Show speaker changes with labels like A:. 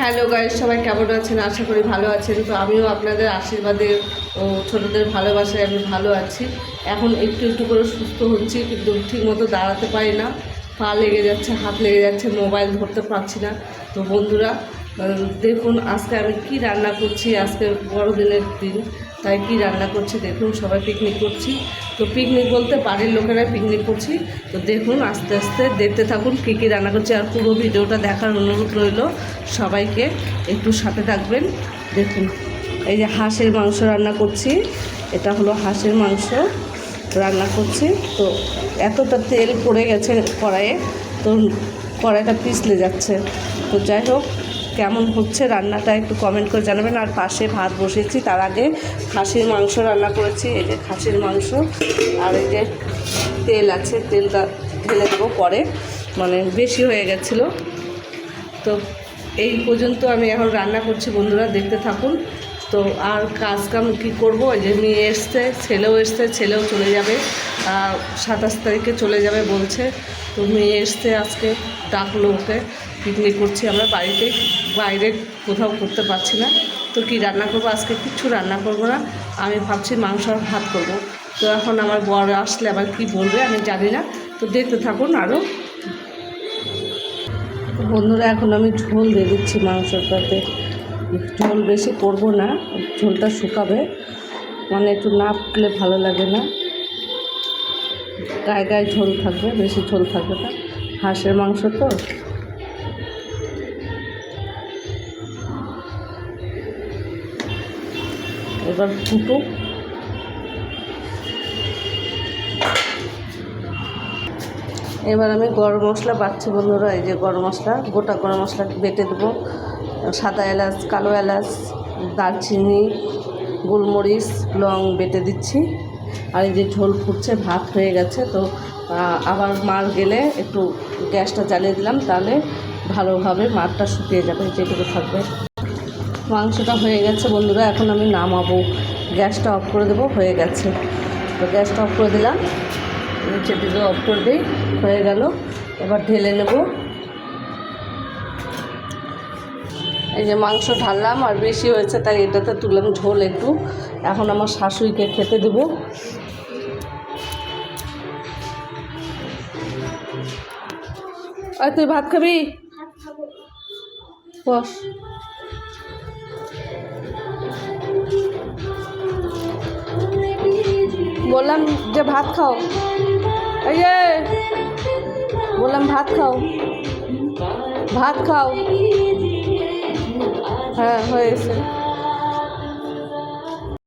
A: Hello guys সবাই কেমন আছেন? আশা করি ভালো আছেন। তো আমিও আপনাদের আশীর্বাদে ও ছোটোদের ভালোবাসায় আমি ভালো আছি। এখন একটু একটু করে সুস্থ হচ্ছি, কিন্তু ঠিক মতো দাঁড়াতে পারি না। পা লেগে যাচ্ছে, হাত লেগে যাচ্ছে, মোবাইল ধরতে পারছি না। তো বন্ধুরা দেখুন আজকে আমি কি রান্না করছি আজকে বড়দিনের দিন। তাই কি রান্না করছে? দেখুন, সবাই পিকনিক করছি। তো পিকনিক বলতে বাড়ির লোকেরা পিকনিক করছি। তো দেখুন, আস্তে আস্তে দেখতে থাকুন কী কী রান্না করছি। আর পুরো ভিডিওটা দেখার অনুরোধ রইল সবাইকে। একটু সাথে থাকবেন। দেখুন, এই যে হাঁসের মাংস রান্না করছি। এটা হলো হাঁসের মাংস রান্না করছি। তো এতটা তেল পড়ে গেছে কড়াইয়ে। তো কড়াইটা পিছলে যাচ্ছে। তো যাই হোক কেমন হচ্ছে রান্নাটা একটু কমেন্ট করে জানাবেন। আর পাশে ভাত বসিয়েছি তার আগে খাসির মাংস রান্না করেছি, এই যে খাসির মাংস। আর এই যে তেল আছে, তেলটা ঢেলে দেবো পরে মানে বেশি হয়ে গেছিল। তো এই পর্যন্ত আমি এখন রান্না করছি, বন্ধুরা দেখতে থাকুন। তো আর কাজ কাম কী করব? যে মেয়ে এসছে, ছেলেও এসছে, ছেলেও চলে যাবে। সাতাশ তারিখে চলে যাবে বলছে। তো মেয়ে এসছে আজকে ডাকলো ওকে। পিকনিক করছি আমরা, বাড়িতে। বাইরে কোথাও করতে পারছি না। তো কি রান্না করব? আজকে কিচ্ছু রান্না করব না। আমি ভাবছি মাংস আর ভাত করব। তো এখন আমার বর আসলে আবার কি বলবে আমি জানি না। তো দেখতে থাকুন আরও বন্ধুরা, এখন আমি ঝোল দিয়ে দিচ্ছি মাংসটাতে ঝোল বেশি করব না, ঝোলটা শুকাবে। মানে একটু না ফুটলে ভালো লাগে না। গায়ে গায়ে ঝোল থাকবে, বেশি ঝোল থাকবে না। হাঁসের মাংস তো। এবার ফুটুক এবার আমি গরম মশলা বাচ্ছি বন্ধুরা, এই যে গরম মশলা, গোটা গরম মশলা বেটে দেবো। সাদা এলাচ, কালো এলাচ, দারচিনি, গোলমরিচ, লং বেটে দিচ্ছি। আর এই যে ঝোল ফুটছে, ভাত হয়ে গেছে, তো আবার মার গেলে একটু গ্যাসটা জ্বালিয়ে দিলাম, তাহলে ভালোভাবে মারটা শুকিয়ে যাবে, যেটুকু থাকবে। মাংসটা হয়ে গেছে বন্ধুরা এখন আমি নামাবো। গ্যাসটা অফ করে দেবো হয়ে গেছে। তো গ্যাসটা অফ করে দিলাম। নিচে দিকে অফ করে দিই হয়ে গেল। এবার ঢেলে নেব। এই যে মাংস ঢাললাম আর বেশি হয়েছে তাই এটাতে তুললাম ঝোল একটু। এখন আমার শাশুড়িকে খেতে দেবো। আর তুই ভাত খাবি। বস। বললাম যে ভাত খাও। এই যে বললাম ভাত খাও। ভাত খাও। হ্যাঁ হয়েছে